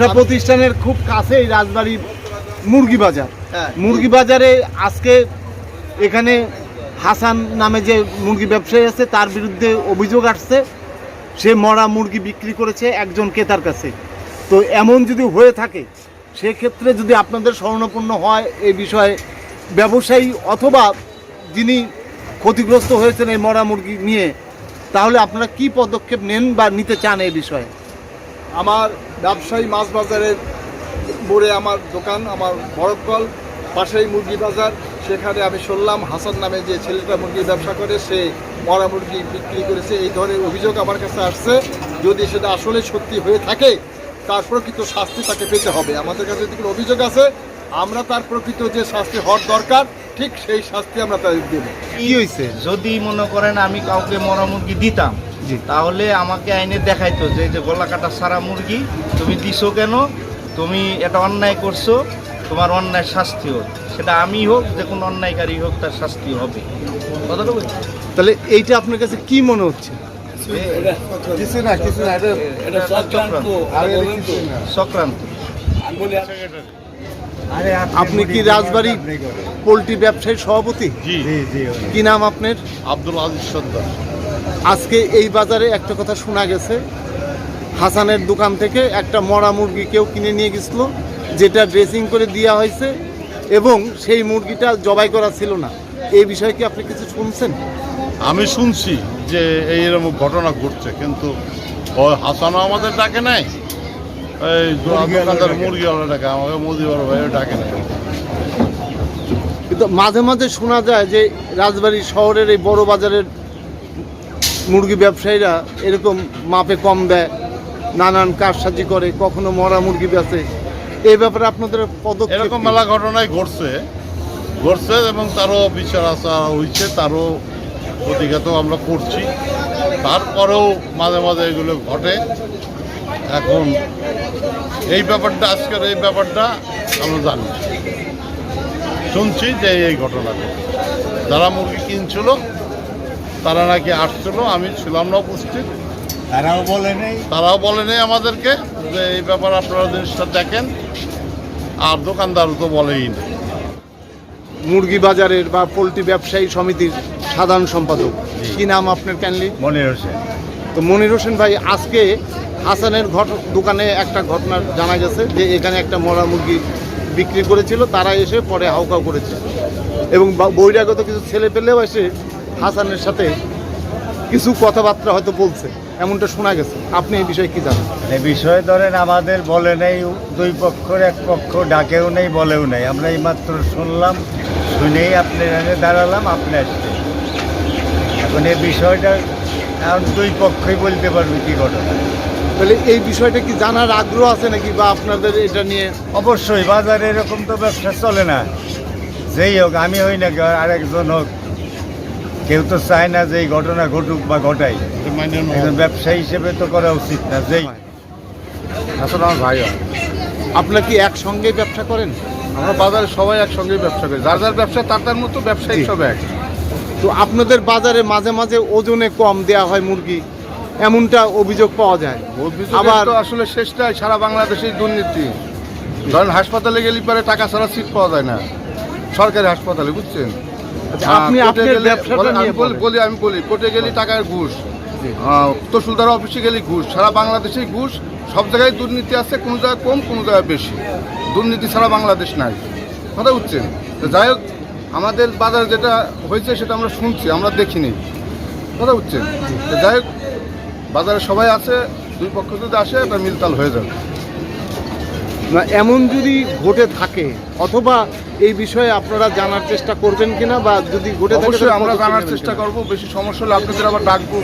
ব্যবসা প্রতিষ্ঠানের খুব কাছেই রাজবাড়ি মুরগি বাজার হ্যাঁ। মুরগি বাজারে আজকে এখানে হাসান নামে যে মুরগি ব্যবসায়ী আছে তার বিরুদ্ধে অভিযোগ আসছে। সে মরা মুরগি বিক্রি করেছে একজন ক্রেতার কাছে। তো এমন যদি হয়ে থাকে সেক্ষেত্রে যদি আপনাদের স্বর্ণপূর্ণ হয় এই বিষয়ে ব্যবসায়ী অথবা যিনি ক্ষতিগ্রস্ত হয়েছেন এই মরা মুরগি নিয়ে তাহলে আপনারা কি পদক্ষেপ নেন বা নিতে চান এই বিষয়ে? আমার ব্যবসায়ী মাছ বাজারের মোড়ে আমার দোকান, আমার বড়কল পাশেই মুরগি বাজার। সেখানে আমি শুনলাম হাসান নামে যে ছেলেটা মুরগির ব্যবসা করে, সে মরা মুরগি বিক্রি করেছে। এই ধরনের অভিযোগ আমার কাছে আসছে। যদি সেটা আসলে সত্যি হয়ে থাকে, তার প্রকৃত শাস্তি তাকে পেতে হবে। আমাদের কাছে যদি কোনো অভিযোগ আছে, আমরা তার প্রকৃত যে শাস্তি হওয়ার দরকার, ঠিক সেই শাস্তি আমরা তাদের দেব। কি হয়েছে যদি মনে করেন আমি কাউকে মরা মুরগি দিতাম। তাহলে আমাকে আইনে দেখাইতো যে এই যে গলা কাটা সারা মুরগি তুমি দিছো কেন? তুমি এটা অন্যায় করছ তোমার অন্যায় শাস্তি হোক। সেটা আমি হোক যে কোনো অন্যায়কারী হোক তার শাস্তি হবে। কথাটা? তাহলে এইটা আপনার কাছে কি মনে হচ্ছে? কিছু না কিছু না এটা চক্রান্ত চক্রান্ত। আপনি কি রাজবাড়ি পোলট্রি ব্যবসায়ীর সভাপতি? জি। কি নাম আপনার? আব্দুল আজিজ সর্দার। আজকে এই বাজারে একটা কথা শোনা গেছে। হাসানের দোকান থেকে একটা মরা মুরগি কেউ কিনে নিয়ে গেছিল যেটা ড্রেসিং করে দেওয়া হয়েছে এবং সেই মুরগিটা জবাই করা ছিল না। এই বিষয়ে কি আপনি কিছু শুনছেন? আমি শুনছি যে এইরকম ঘটনা ঘটছে কিন্তু হাসানও আমাদের ডাকে নাই। এই দোকানদার মুরগিওয়ালা ডাকে আমাকে মুদিওয়ালা ভাই ডাকে নাই। কিন্তু মাঝে মাঝে শোনা যায় যে রাজবাড়ি শহরের এই বড় বাজারের মুরগি ব্যবসায়ীরা এরকম মাপে কম দেয়, নানান কারসাজি করে, কখনো মরা মুরগি বেচে। এই ব্যাপারে আপনাদের পদক্ষেপ এরকম মেলা ঘটনায় ঘটছে। ঘটছে এবং তারও বিচার আচার হয়েছে তারও প্রতিঘাত আমরা করছি। তারপরেও মাঝে মাঝে এগুলো ঘটে। এখন এই ব্যাপারটা, আজকের এই ব্যাপারটা আমরা জানি। শুনছি যে এই ঘটনা যারা মুরগি কিনছিল তারা নাকি আসছিল আমি ছিলাম না উপস্থিত। তারাও বলে নেই। তারাও বলে নেই আমাদেরকে যে এই ব্যাপার আপনারা জিনিসটা দেখেন আর দোকানদারও তো বলেই না মুরগি বাজারের বা পোলট্রি ব্যবসায়ী সমিতির সাধারণ সম্পাদক। কি নাম আপনার ক্যানলি মনির হোসেন। তো মনির হোসেন ভাই আজকে হাসানের ঘট দোকানে একটা ঘটনা জানা গেছে যে এখানে একটা মরা মুরগি বিক্রি করেছিল তারা এসে পরে হাউকাউ করেছে। এবং বহিরাগত কিছু ছেলে পেলেও এসে হাসানের সাথে কিছু কথাবার্তা হয়তো বলছে এমনটা শোনা গেছে। আপনি এই বিষয়ে কি জানেন? এই বিষয়ে ধরেন আমাদের বলে নেই দুই পক্ষের এক পক্ষ ডাকেও নেই বলেও নেই। আমরা এইমাত্র শুনলাম শুনেই আপনি এখানে দাঁড়ালাম আপনি আসছেন এখন এই বিষয়টা এখন দুই পক্ষই বলতে পারবে কি ঘটনা। তাহলে এই বিষয়টা কি জানার আগ্রহ আছে নাকি বা আপনাদের এটা নিয়ে অবশ্যই বাজারে এরকম তো ব্যবসা চলে না। যেই হোক আমি হই না আরেকজন হোক। কেউ তো চায় না যে এই ঘটনা ঘটুক বা ঘটাই। একজন ব্যবসায়ী হিসেবে তো করা উচিত না যেই। আসলে আমার ভাই হয়। আপনারা কি একসঙ্গে ব্যবসা করেন? আমরা বাজারে সবাই একসঙ্গে ব্যবসা করি। যার যার ব্যবসা তার তার মতো ব্যবসায়ী। সব এক। তো আপনাদের বাজারে মাঝে মাঝে ওজনে কম দেয়া হয় মুরগি। এমনটা অভিযোগ পাওয়া যায়। আবার- আসলে শেষটাই সারা বাংলাদেশের দুর্নীতি। ধরেন হাসপাতালে গেলে পরে টাকা ছাড়া সিট পাওয়া যায় না। সরকারি হাসপাতালে বুঝছেন? আপনি আপনার ব্যবসাটা আমি নিয়ে বলি আমি বলি কোর্টে গেলে টাকার ঘুষ তহসিলদার অফিসে গেলে ঘুষ সারা বাংলাদেশেই ঘুষ সব জায়গায় দুর্নীতি আছে কোনো জায়গায় কম কোনো জায়গায় বেশি। দুর্নীতি ছাড়া বাংলাদেশ নাই। কথা তো যাই হোক আমাদের বাজারে যেটা হয়েছে সেটা আমরা শুনছি আমরা দেখিনি। কথা তো যাই হোক বাজারে সবাই আছে দুই পক্ষ যদি আসে এটা মিলতাল হয়ে যাবে। এমন যদি ঘটে থাকে অথবা এই বিষয়ে আপনারা জানার চেষ্টা করবেন কিনা বা যদি ঘটে থাকে আমরা জানার চেষ্টা? করব বেশি সমস্যা হলে আপনাদের আবার ডাকবো